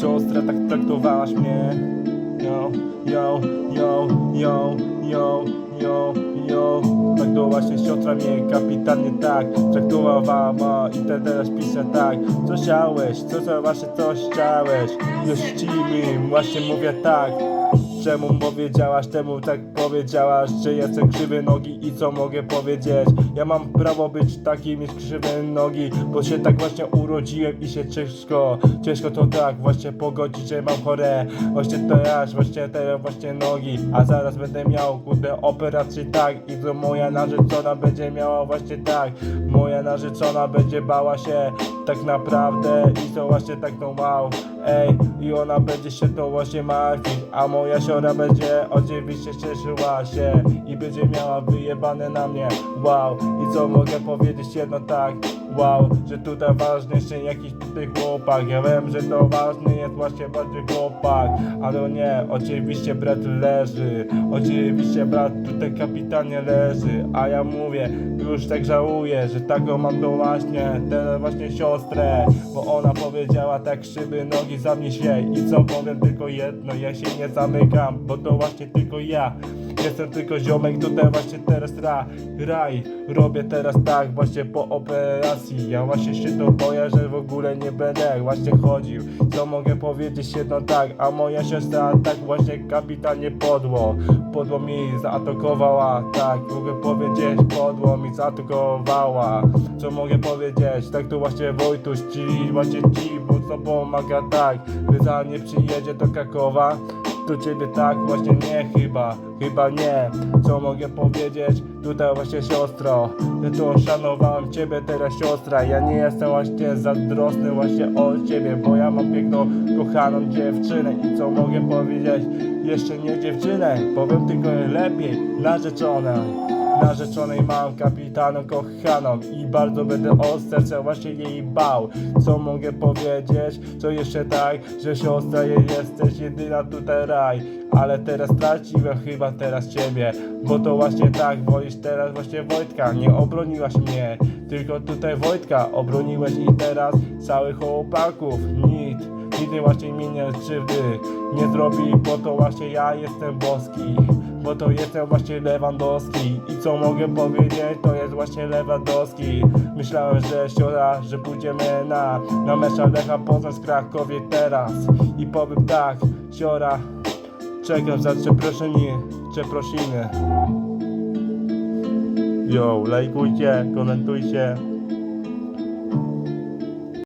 Siostra, tak traktowałaś mnie. Yo, yo, yo, yo, yo, yo, yo. Tak właśnie siostra mnie kapitalnie tak Traktowała i te teraz pisze tak. Co chciałeś, co właśnie coś chciałeś? Już właśnie mówię tak Czemu powiedziałaś, temu tak powiedziałaś Że jestem krzywy nogi i co mogę powiedzieć? Ja mam prawo być taki mieć krzywe nogi Bo się tak właśnie urodziłem i się ciężko Ciężko to tak właśnie pogodzić, że mam chore. Właśnie teraz, właśnie te właśnie nogi A zaraz będę miał kurde operację tak. I to moja narzeczona będzie miała właśnie tak. Moja narzeczona będzie bała się tak naprawdę I to właśnie tak no wow. Ej, i ona będzie się to właśnie martwić A moja siora będzie oczywiście cieszyła się I będzie miała wyjebane na mnie. Wow, i co mogę powiedzieć? Jedno tak. Wow, że tutaj ważny jeszcze jakiś tutaj chłopak. Ja wiem, że to ważny jest właśnie bardziej chłopak Ale nie, oczywiście brat leży. Oczywiście brat tutaj kapitalnie leży. A ja mówię, już tak żałuję Że taką mam to właśnie, tę właśnie siostrę Bo ona powiedziała tak szyby nogi za mnie się I co powiem tylko jedno, ja się nie zamykam Bo to właśnie tylko ja. Jestem tylko ziomek, tutaj właśnie teraz ra, raj. Robię teraz tak właśnie po operacji. Ja właśnie się to boję, że w ogóle nie będę właśnie chodził. Co mogę powiedzieć? Jedno tak, a moja siostra tak właśnie kapitalnie podło. Podło mi zaatakowała, tak mogę powiedzieć. Podło mi zaatakowała. Co mogę powiedzieć, tak to właśnie Wojtuś ci właśnie ci, bo co pomaga tak. Za nie przyjedzie do Krakowa do ciebie tak właśnie nie chyba, chyba nie Co mogę powiedzieć? Tutaj właśnie siostro Ja tu szanowałem ciebie teraz siostra Ja nie jestem właśnie zazdrosny właśnie o ciebie Bo ja mam piękną, kochaną dziewczynę I co mogę powiedzieć? Jeszcze nie dziewczynę Powiem tylko lepiej narzeczonej Narzeczonej mam kapitaną kochaną I bardzo będę o serce właśnie jej bał. Co mogę powiedzieć? Co jeszcze tak, że siostra jesteś jedyna tutaj raj. Ale teraz straciłem chyba teraz ciebie Bo to właśnie tak, wolisz teraz właśnie Wojtka. Nie obroniłaś mnie, tylko tutaj Wojtka. Obroniłeś i teraz całych chłopaków. Nic, nigdy właśnie mi nie krzywdy. Nie zrobi, bo to właśnie ja jestem boski bo to jestem właśnie Lewandowski. I co mogę powiedzieć, to jest właśnie Lewandowski. Myślałem, że siora, że pójdziemy na Na mecz Lecha Poznań z Krakowie teraz. I powiem tak, siora Czekam za przeproszenie, przeprosiny. Yo, lajkujcie, komentujcie